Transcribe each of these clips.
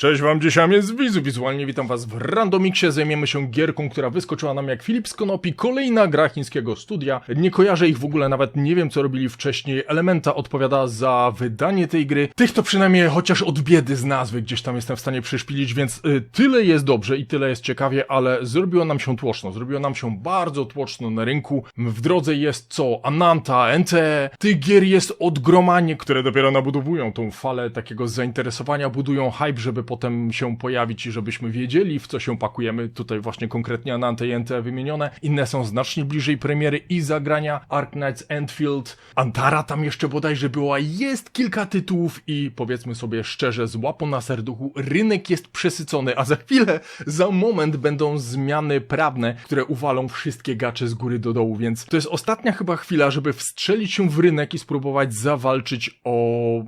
Cześć wam, dzisiaj jest Wizu. Wizualnie witam was w Randomixie. Zajmiemy się gierką, która wyskoczyła nam jak Filip z Konopi. Kolejna gra chińskiego studia. Nie kojarzę ich w ogóle, nawet nie wiem co robili wcześniej. Elementa odpowiada za wydanie tej gry. Tych to przynajmniej chociaż od biedy z nazwy gdzieś tam jestem w stanie przeszpilić, więc y, tyle jest dobrze i tyle jest ciekawie, ale zrobiło nam się tłoczno. Zrobiło nam się bardzo tłoczno na rynku. W drodze jest co? Ananta, NTE. Tych gier jest odgromanie, które dopiero nabudowują tą falę takiego zainteresowania, budują hype, żeby potem się pojawić i żebyśmy wiedzieli, w co się pakujemy. Tutaj właśnie konkretnie Anante i NTE wymienione. Inne są znacznie bliżej premiery i zagrania. Ark Knights Endfield, Antara tam jeszcze bodajże była. Jest kilka tytułów i powiedzmy sobie szczerze, z łapą na serduchu, rynek jest przesycony, a za chwilę, za moment będą zmiany prawne, które uwalą wszystkie gacze z góry do dołu, więc to jest ostatnia chyba chwila, żeby wstrzelić się w rynek i spróbować zawalczyć o,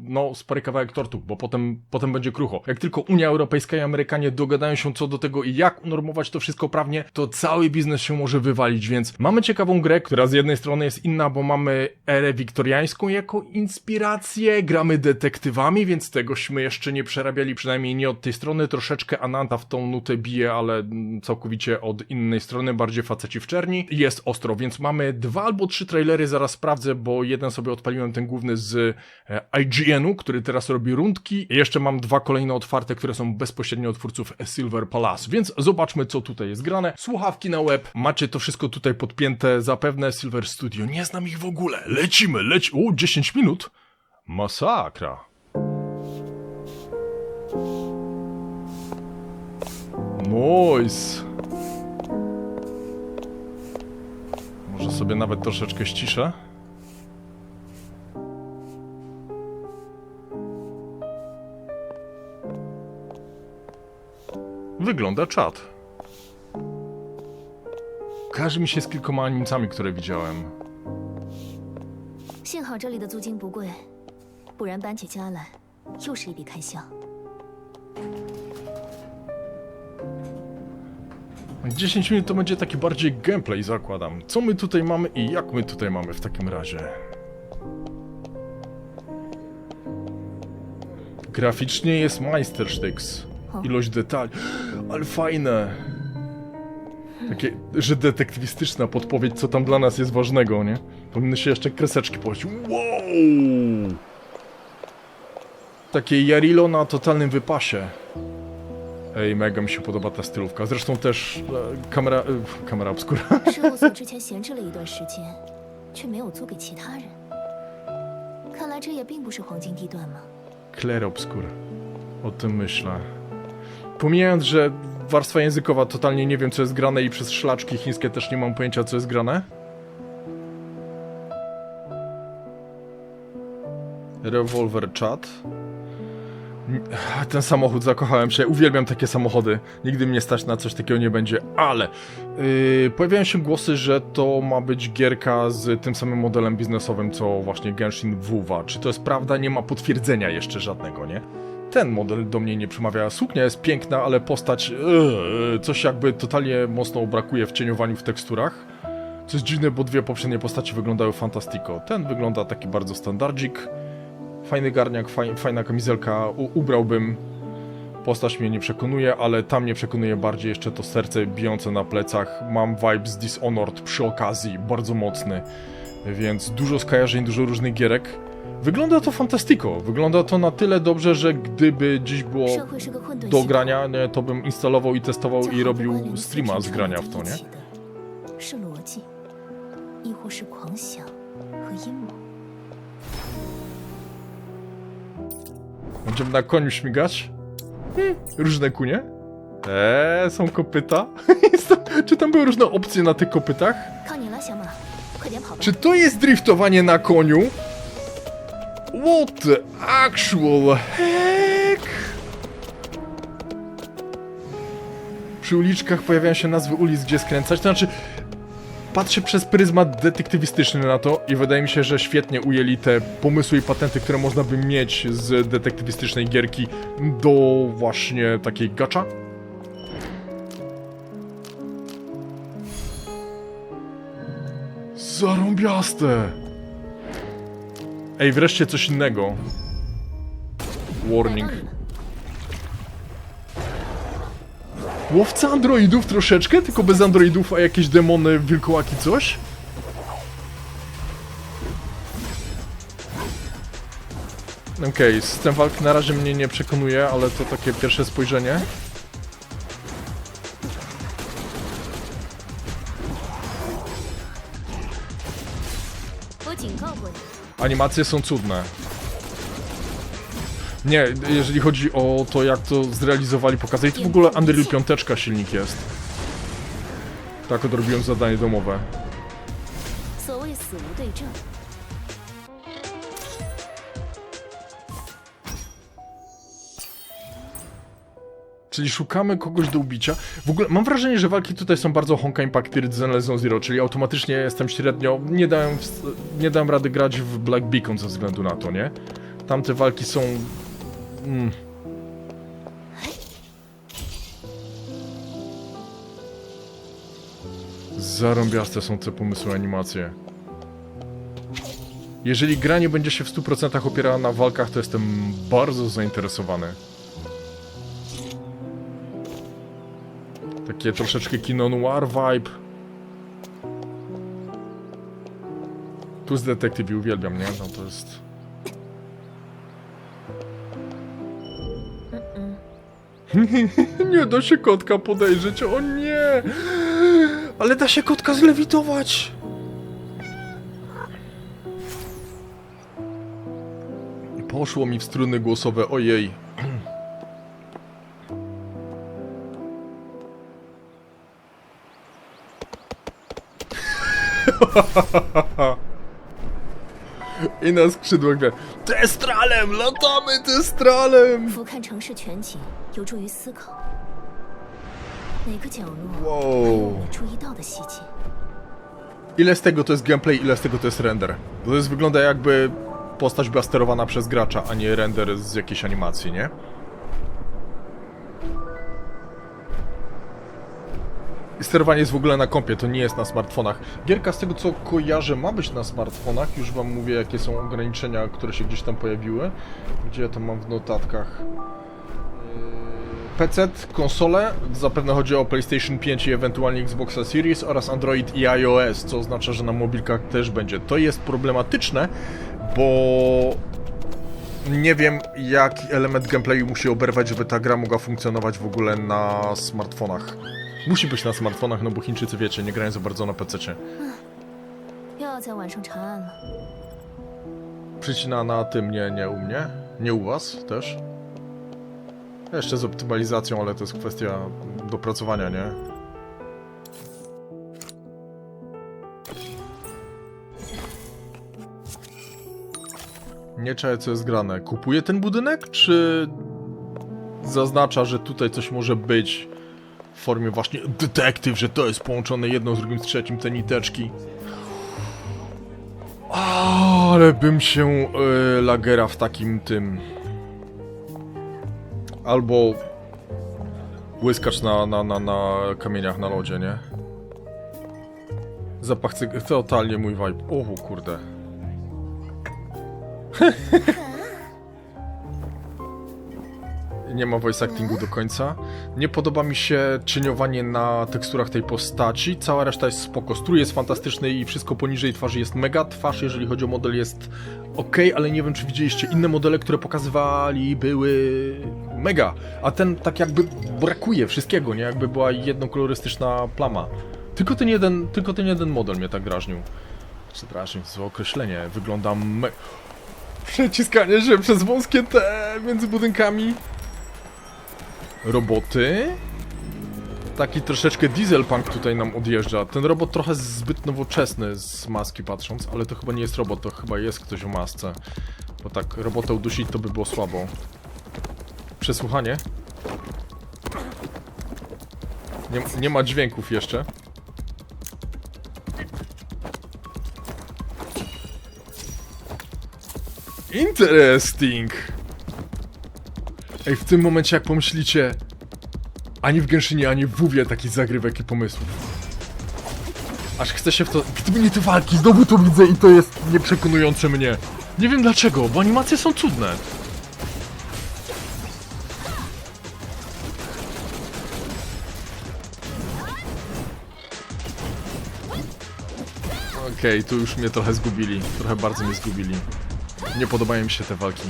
no, spory kawałek tortu, bo potem, potem będzie krucho. Jak tylko Unia Europejska i Amerykanie dogadają się co do tego jak unormować to wszystko prawnie, to cały biznes się może wywalić, więc mamy ciekawą grę, która z jednej strony jest inna, bo mamy erę wiktoriańską jako inspirację, gramy detektywami, więc tegośmy jeszcze nie przerabiali, przynajmniej nie od tej strony, troszeczkę Ananta w tą nutę bije, ale całkowicie od innej strony, bardziej faceci w czerni. Jest ostro, więc mamy dwa albo trzy trailery, zaraz sprawdzę, bo jeden sobie odpaliłem ten główny z e, IGN-u, który teraz robi rundki. Jeszcze mam dwa kolejne otwarte, które są bezpośrednio od twórców Silver Palace, więc zobaczmy, co tutaj jest grane. Słuchawki na web, macie to wszystko tutaj podpięte, zapewne Silver Studio, nie znam ich w ogóle. Lecimy, leci... O, 10 minut? Masakra. Nice. Może sobie nawet troszeczkę ściszę. Wygląda czat. Każe mi się z kilkoma animcami, które widziałem. 幸好这里的租金不贵，不然搬起家来又是一笔开销。 10 minut to będzie taki bardziej gameplay, zakładam. Co my tutaj mamy i jak my tutaj mamy w takim razie? Graficznie jest Meisterstücks. Ilość detali. Ale fajne. Takie, że detektywistyczna podpowiedź, co tam dla nas jest ważnego, nie? Powinny się jeszcze kreseczki położyć. Wow! Takie Jarilo na totalnym wypasie. Ej, mega mi się podoba ta stylówka. Zresztą też e, kamera... E, kamera obskura. 事务所之前闲置了一段时间，却没有租给其他人。看来这也并不是黄金地段嘛。 Claire obscur. O tym myślę. Pomijając, że warstwa językowa totalnie nie wiem co jest grane i przez szlaczki chińskie też nie mam pojęcia co jest grane. Revolver chat. Ten samochód, zakochałem się. Uwielbiam takie samochody. Nigdy mnie stać na coś takiego nie będzie, ale yy, pojawiają się głosy, że to ma być gierka z tym samym modelem biznesowym, co właśnie Genshin WUWA. Czy to jest prawda? Nie ma potwierdzenia jeszcze żadnego, nie? Ten model do mnie nie przemawia. Suknia jest piękna, ale postać yy, coś jakby totalnie mocno brakuje w cieniowaniu w teksturach. Co jest dziwne, bo dwie poprzednie postaci wyglądały fantastyko. Ten wygląda taki bardzo standardzik. Fajny garniak, faj, fajna kamizelka, u, ubrałbym. Postać mnie nie przekonuje, ale tam mnie przekonuje bardziej jeszcze to serce bijące na plecach. Mam vibe z Dishonored przy okazji, bardzo mocny. Więc dużo skojarzeń, dużo różnych gierek. Wygląda to fantastiko. Wygląda to na tyle dobrze, że gdyby dziś było do grania, nie, to bym instalował i testował i robił streama z grania w to, nie? Będziemy na koniu śmigać? Hmm. Różne kunie? Eee, są kopyta? Czy tam były różne opcje na tych kopytach? Czy to jest driftowanie na koniu? What the actual heck? Przy uliczkach pojawiają się nazwy ulic, gdzie skręcać. To znaczy, patrzę przez pryzmat detektywistyczny na to i wydaje mi się, że świetnie ujęli te pomysły i patenty, które można by mieć z detektywistycznej gierki do właśnie takiej gacza. Zarąbiaste! Ej, wreszcie coś innego. Warning. Łowca androidów troszeczkę, tylko bez androidów, a jakieś demony, wilkołaki, coś? Okej, okay, system walk na razie mnie nie przekonuje, ale to takie pierwsze spojrzenie. Animacje są cudne. Nie, jeżeli chodzi o to, jak to zrealizowali, pokazali, to w ogóle Unreal 5 silnik jest. Tak odrobiłem zadanie domowe. 所谓死无对证， Czyli szukamy kogoś do ubicia. W ogóle mam wrażenie, że walki tutaj są bardzo Honkai Impact rdzenne Zone Zero, czyli automatycznie jestem średnio... Nie dałem, nie dałem rady grać w Black Beacon ze względu na to, nie? Tamte walki są... Mm. Zarąbiaste są te pomysły animacje. Jeżeli gra nie będzie się w 100% opierała na walkach, to jestem bardzo zainteresowany. Takie troszeczkę kino noir vibe. Tu z detektywi uwielbiam, nie? No to jest... nie da się kotka podejrzeć, o nie! Ale da się kotka zlewitować! Poszło mi w struny głosowe, ojej. I na skrzydłach wie. Testralem! Latamy testralem! 俯瞰城市全景有助于思考，哪个角落哇还有没注意到的细节。 Ile z tego to jest gameplay, ile z tego to jest render? Bo to jest wygląda jakby postać była sterowana przez gracza, a nie render z jakiejś animacji, nie? Sterowanie jest w ogóle na kompie, to nie jest na smartfonach. Gierka z tego co kojarzę ma być na smartfonach, już wam mówię jakie są ograniczenia, które się gdzieś tam pojawiły. Gdzie ja to mam w notatkach? PC, konsole, zapewne chodzi o PlayStation 5 i ewentualnie Xboxa Series oraz Android i iOS, co oznacza, że na mobilkach też będzie. To jest problematyczne, bo nie wiem jaki element gameplayu musi oberwać, żeby ta gra mogła funkcjonować w ogóle na smartfonach. Musi być na smartfonach, no bo Chińczycy wiecie, nie grają za bardzo na PC. Przycina na tym, nie, nie u mnie. Nie u was też. Jeszcze z optymalizacją, ale to jest kwestia dopracowania, nie? Nie czaję, co jest grane. Kupuje ten budynek, czy zaznacza, że tutaj coś może być? Formie właśnie detektyw, że to jest połączone jedno z drugim, z trzecim, te niteczki. Ale bym się y, lagera w takim tym. Albo błyskacz na, na, na, na kamieniach na lodzie, nie? Zapach cyg... Totalnie mój vibe. O kurde. Nie ma voice actingu do końca. Nie podoba mi się cieniowanie na teksturach tej postaci. Cała reszta jest spoko. Strój jest fantastyczny i wszystko poniżej twarzy jest mega. Twarz, jeżeli chodzi o model, jest ok, ale nie wiem, czy widzieliście inne modele, które pokazywali, były mega. A ten tak jakby brakuje wszystkiego, nie? Jakby była jednokolorystyczna plama. Tylko ten jeden, tylko ten jeden model mnie tak drażnił. Przepraszam, złe określenie. Wygląda me... Przeciskanie się przez wąskie te między budynkami. Roboty. Taki troszeczkę dieselpunk tutaj nam odjeżdża. Ten robot trochę zbyt nowoczesny z maski patrząc, ale to chyba nie jest robot, to chyba jest ktoś o masce. Bo tak robotę udusić to by było słabo. Przesłuchanie. Nie, nie ma dźwięków jeszcze. Interesting. Ej, w tym momencie jak pomyślicie, ani w Genshinie, ani w WW takich zagrywek i pomysłów. Aż chce się w to... Gdyby nie te walki, znowu to widzę i to jest nieprzekonujące mnie. Nie wiem dlaczego, bo animacje są cudne. Okej, okay, tu już mnie trochę zgubili. Trochę bardzo mnie zgubili. Nie podobają mi się te walki.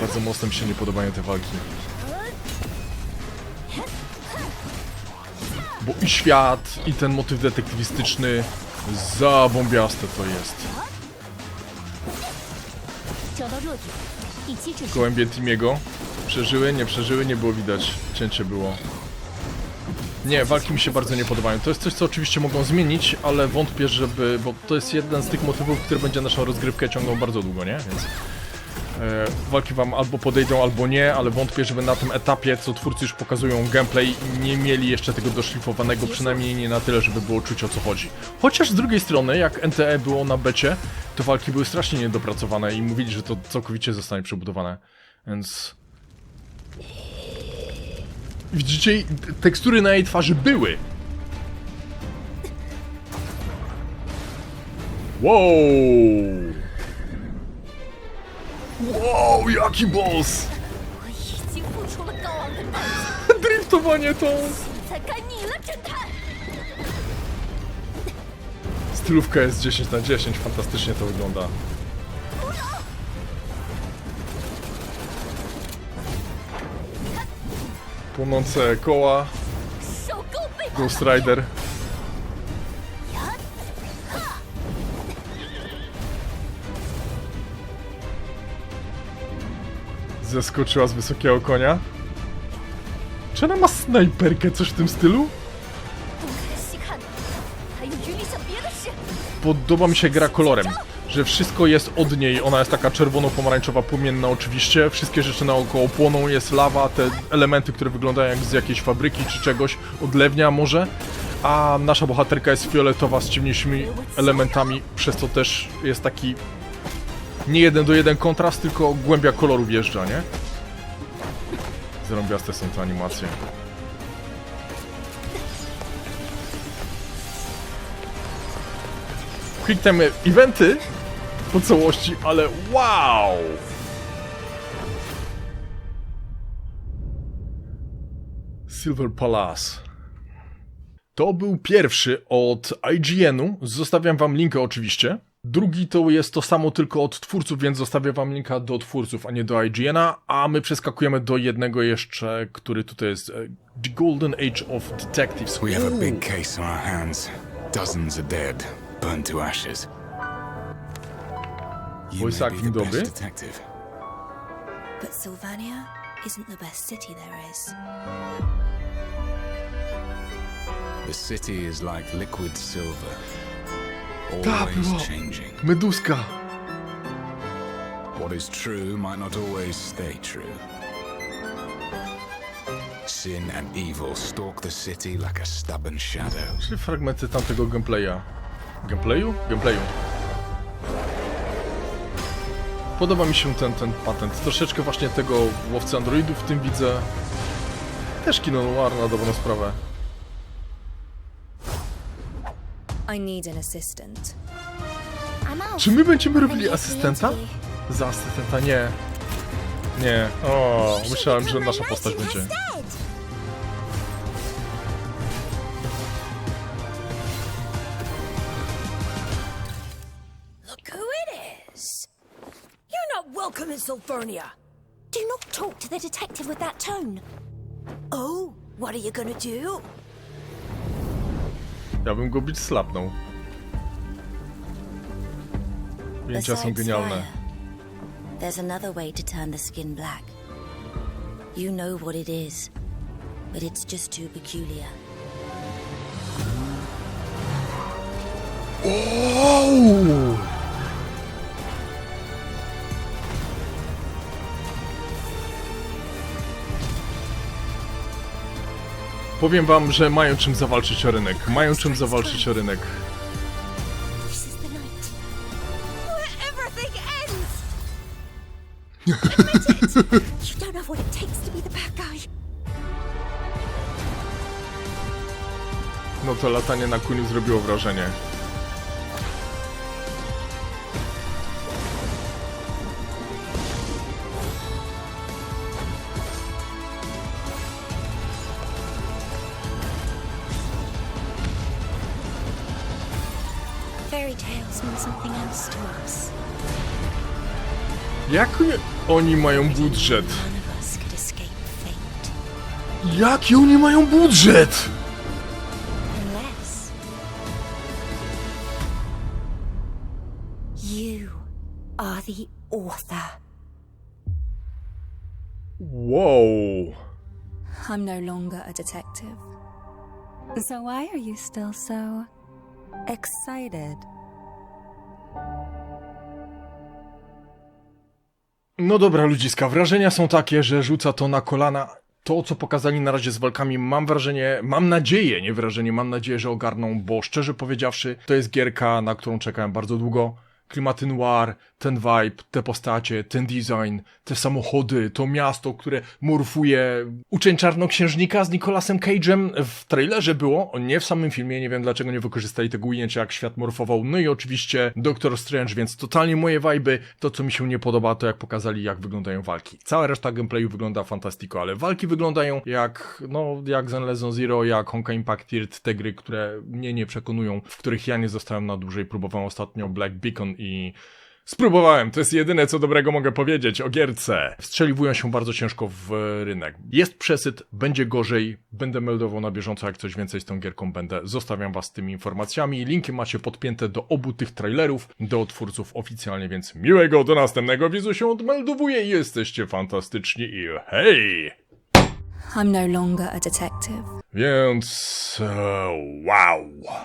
Bardzo mocno mi się nie podobają te walki. Bo i świat, i ten motyw detektywistyczny za to jest. Gołębie Timiego. Przeżyły, nie przeżyły, nie było widać. Cięcie było. Nie, walki mi się bardzo nie podobają. To jest coś, co oczywiście mogą zmienić, ale wątpię, żeby... Bo to jest jeden z tych motywów, który będzie naszą rozgrywkę ciągnął bardzo długo, nie? Więc... E, walki wam albo podejdą, albo nie, ale wątpię, żeby na tym etapie, co twórcy już pokazują gameplay, nie mieli jeszcze tego doszlifowanego, przynajmniej nie na tyle, żeby było czuć o co chodzi. Chociaż z drugiej strony, jak NTE było na becie, to walki były strasznie niedopracowane i mówili, że to całkowicie zostanie przebudowane. Więc... Widzicie, tekstury na jej twarzy były. Wow! Wow, jaki boss! Driftowanie to... Stylówka jest 10 na 10, fantastycznie to wygląda. Płonące koła. Ghost Rider. zeskoczyła z wysokiego konia. Czy ona ma snajperkę, coś w tym stylu? Podoba mi się gra kolorem, że wszystko jest od niej, ona jest taka czerwono-pomarańczowa, płomienna oczywiście, wszystkie rzeczy naokoło płoną, jest lawa, te elementy, które wyglądają jak z jakiejś fabryki czy czegoś, odlewnia może, a nasza bohaterka jest fioletowa z ciemniejszymi elementami, przez to też jest taki nie jeden do jeden kontrast, tylko głębia koloru wjeżdża, nie? Zarąbiaste są te animacje. Quick eventy po całości, ale wow! Silver Palace. To był pierwszy od IGN-u. Zostawiam wam linkę oczywiście. Drugi to jest to samo tylko od twórców, więc zostawię wam linka do twórców, a nie do IGN-a. A my przeskakujemy do jednego jeszcze, który tutaj jest e, The Golden Age of Detectives. We have a big case on our hands. Dozens are dead, burned to ashes. Voice acting dobry. But Sylvania isn't the best city there is. The city is like liquid silver, Tak always było. changing. Meduska. What is true might not always stay true. Sin and evil stalk the city like a stubborn shadow. Czy fragmenty tamtego gameplaya? Gameplayu? Gameplayu. Podoba mi się ten, ten patent. Troszeczkę właśnie tego łowcy androidów w tym widzę. Też kino noir na dobrą sprawę. I need an assistant. I'm out. Czy my będziemy robili asystenta? Za asystenta nie. Nie. O, myślałem, że nasza postać będzie. Look who it is! You're not welcome in Sulfernia! Do not talk to the detective with that tone. Oh, what are you gonna do? Ja bym go bić slapnął. Ujęcia są genialne. there's another way to turn the skin black. You know what it is, but it's just too peculiar. Ooo! Powiem wam, że mają czym zawalczyć o rynek. Mają czym zawalczyć o rynek. No to latanie na koniu zrobiło wrażenie. Jak oni mają budżet? Jaki oni mają budżet? You are the author. Wow. I'm no longer a detective. So why are you still so excited? No dobra, ludziska, wrażenia są takie, że rzuca to na kolana. To, co pokazali na razie z walkami, mam wrażenie, mam nadzieję, nie wrażenie, mam nadzieję, że ogarną, bo szczerze powiedziawszy, to jest gierka, na którą czekałem bardzo długo. Klimaty noir, ten vibe, te postacie, ten design, te samochody, to miasto, które morfuje. Uczeń czarnoksiężnika z Nicolasem Cage'em w trailerze było, nie w samym filmie, nie wiem dlaczego nie wykorzystali tego ujęcia, jak świat morfował, no i oczywiście Doctor Strange, więc totalnie moje vibe, to co mi się nie podoba, to jak pokazali, jak wyglądają walki. Cała reszta gameplayu wygląda fantastyko, ale walki wyglądają jak, no, jak Zen Legend Zero, jak Honka Impact Third, te gry, które mnie nie przekonują, w których ja nie zostałem na dłużej, próbowałem ostatnio Black Beacon i Spróbowałem, to jest jedyne co dobrego mogę powiedzieć o gierce. Wstrzeliwują się bardzo ciężko w rynek. Jest przesyt, będzie gorzej, będę meldował na bieżąco, jak coś więcej z tą gierką będę. Zostawiam was z tymi informacjami. Linki macie podpięte do obu tych trailerów, do twórców oficjalnie, więc miłego do następnego wizu się odmeldowuję i jesteście fantastyczni i hej! I'm no longer a detective. Więc... E, wow!